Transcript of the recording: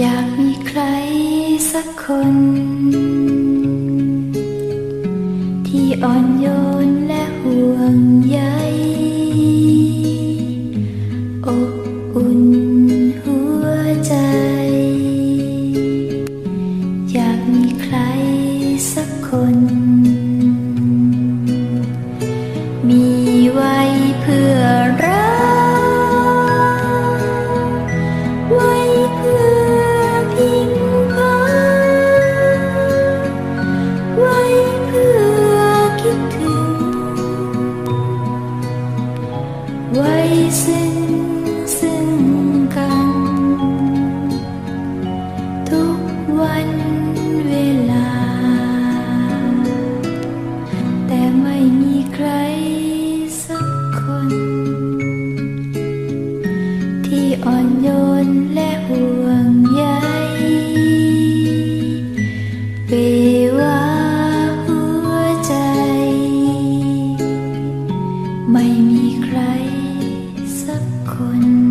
อยากมีใครสักคน ที่อ่อนโยนและห่วงใยอบอุ่นหัวใจ อยากมีใคร ไว้ซึ่งซึ่งกัน ทุกวันเวลา แต่ไม่มีใครสักคน ที่อ่อนโยนและห่วงใยเปว่าหัวใจ ไม่มีใคร sacco